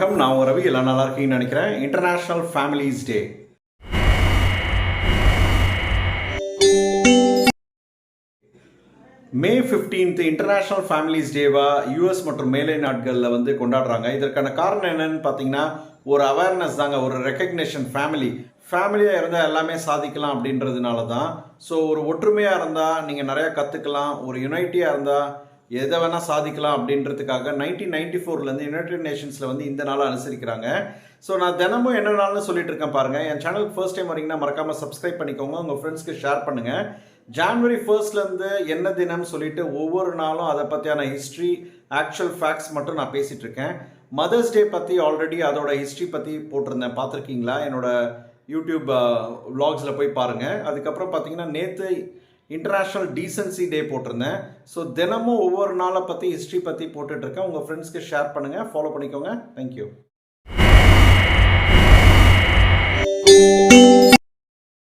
வணக்கம். நான் ரவி. எல்லாம் நல்லா இருக்கீங்கன்னு நினைக்கிறேன். International families day May 15th international families டேவா US மற்றும் மேலை நாட்களில் வந்து கொண்டாடுறாங்க. இதற்கான காரணம் என்னன்னு பார்த்தீங்கன்னா ஒரு அவேர்னஸ் தாங்க ஒரு ரெக்கக்னேஷன் ஃபேமிலி ஃபேமிலியாக இருந்தால் எல்லாமே சாதிக்கலாம் அப்படின்றதுனால தான் ஸோ ஒரு ஒற்றுமையாக இருந்தால் நீங்கள் நிறையா கற்றுக்கலாம் ஒரு யுனைட்டியாக இருந்தால் எதை வேணால் சாதிக்கலாம் அப்படின்றதுக்காக நைன்டீன் நைன்டி ஃபோர்லேருந்து யுனைடெட் நேஷன்ஸில் வந்து இந்த நாளை அனுசரிக்கிறாங்க. ஸோ நான் தினமும் என்ன நாள்னு சொல்லிட்டு இருக்கேன் பாருங்கள் என் சேனலுக்கு ஃபர்ஸ்ட் டைம் வரீங்கன்னா மறக்காமல் சப்ஸ்கிரைப் பண்ணிக்கோங்க. உங்கள் ஃப்ரெண்ட்ஸ்க்கு ஷேர் பண்ணுங்கள் ஜான்வரி ஃபர்ஸ்ட்லேருந்து என்ன தினம் சொல்லிட்டு ஒவ்வொரு நாளும் அதை பற்றியான ஹிஸ்ட்ரி ஆக்சுவல் ஃபேக்ட்ஸ் மட்டும் நான் பேசிகிட்டு இருக்கேன். மதர்ஸ் டே பற்றி ஆல்ரெடி அதோட ஹிஸ்ட்ரி பற்றி போட்டிருந்தேன். பார்த்துருக்கீங்களா? என்னோட யூடியூப் vlogsல போய் பாருங்கள் அதுக்கப்புறம் பார்த்தீங்கன்னா நேற்று இன்டர்நேஷ்னல் டீசன்சி டே போட்டிருந்தேன். ஸோ தினமும் ஒவ்வொரு நாளை பற்றி ஹிஸ்ட்ரி பற்றி போட்டுட்ருக்கேன் உங்கள் ஃப்ரெண்ட்ஸ்க்கு ஷேர் பண்ணுங்கள் ஃபாலோ பண்ணிக்கோங்க. தேங்க்யூ